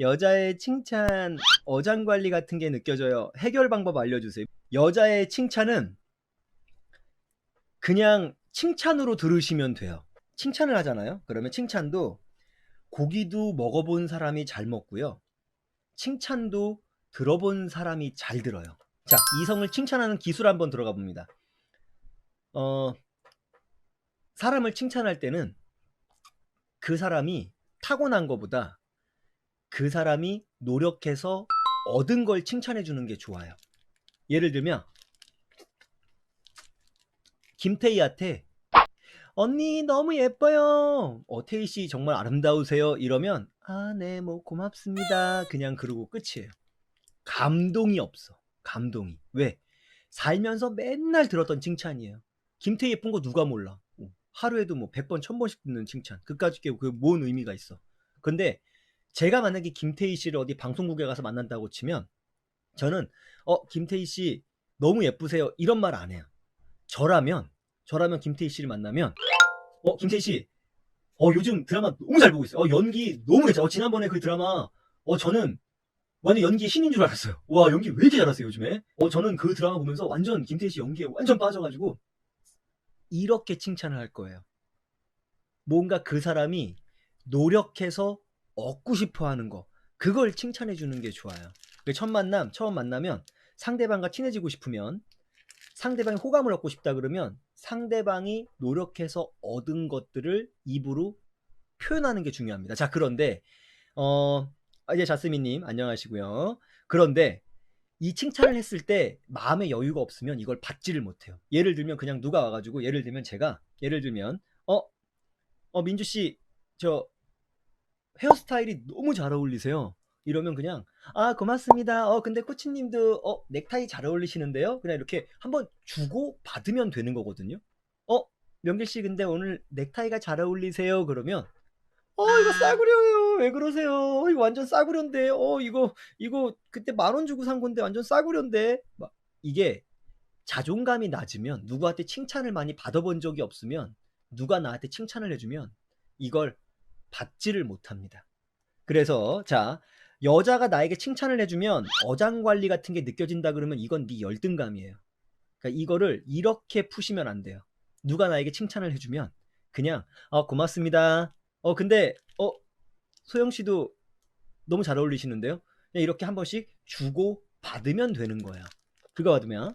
여자의 칭찬, 어장 관리 같은 게 느껴져요. 해결 방법 알려주세요. 여자의 칭찬은 그냥 칭찬으로 들으시면 돼요. 칭찬을 하잖아요. 그러면 칭찬도 고기도 먹어본 사람이 잘 먹고요. 칭찬도 들어본 사람이 잘 들어요. 자, 이성을 칭찬하는 기술 한번 들어가 봅니다. 어, 사람을 칭찬할 때는 그 사람이 타고난 것보다 그 사람이 노력해서 얻은 걸 칭찬해 주는 게 좋아요. 예를 들면 김태희한테 언니 너무 예뻐요. 어, 태희 씨 정말 아름다우세요. 이러면 아, 네, 뭐 고맙습니다. 그냥 그러고 끝이에요. 감동이 없어. 감동이. 왜? 살면서 맨날 들었던 칭찬이에요. 김태희 예쁜 거 누가 몰라. 어, 하루에도 뭐 100번, 1000번씩 듣는 칭찬. 그까짓 게그뭔 의미가 있어. 근데 제가 만약에 김태희 씨를 어디 방송국에 가서 만난다고 치면 저는 어, 김태희 씨 너무 예쁘세요. 이런 말 안 해요. 저라면 저라면 김태희 씨를 만나면 어, 김태희 씨 어, 요즘 드라마 너무 잘 보고 있어요. 어, 연기 너무 괜찮아. 어, 지난번에 그 드라마 어, 저는 완전 연기 신인 줄 알았어요. 와, 연기 왜 이렇게 잘하세요, 요즘에? 어, 저는 그 드라마 보면서 완전 김태희 씨 연기에 완전 빠져가지고 이렇게 칭찬을 할 거예요. 뭔가 그 사람이 노력해서 얻고 싶어 하는 거. 그걸 칭찬해 주는 게 좋아요. 그첫 만남, 처음 만나면 상대방과 친해지고 싶으면 상대방이 호감을 얻고 싶다 그러면 상대방이 노력해서 얻은 것들을 입으로 표현하는 게 중요합니다. 자, 그런데 어, 아, 이제 자스민 님 안녕하시고요. 그런데 이 칭찬을 했을 때 마음의 여유가 없으면 이걸 받지를 못해요. 예를 들면 그냥 누가 와가지고 예를 들면 제가 예를 들면 어, 어 민주 씨 저 헤어스타일이 너무 잘 어울리세요. 이러면 그냥 아 고맙습니다. 어 근데 코치님도 어 넥타이 잘 어울리시는데요. 그냥 이렇게 한번 주고 받으면 되는 거거든요. 어 명길 씨 근데 오늘 넥타이가 잘 어울리세요. 그러면 어 이거 싸구려예요. 왜 그러세요? 이거 완전 싸구려인데. 어 이거 이거 그때 만 원 주고 산 건데 완전 싸구려인데. 막 이게 자존감이 낮으면 누구한테 칭찬을 많이 받아본 적이 없으면 누가 나한테 칭찬을 해주면 이걸 받지를 못합니다. 그래서 자 여자가 나에게 칭찬을 해주면 어장관리 같은 게 느껴진다 그러면 이건 네 열등감이에요. 그러니까 이거를 이렇게 푸시면 안 돼요. 누가 나에게 칭찬을 해주면 그냥 어 고맙습니다. 어 근데 어 소영 씨도 너무 잘 어울리시는데요. 그냥 이렇게 한 번씩 주고 받으면 되는 거예요. 그거 받으면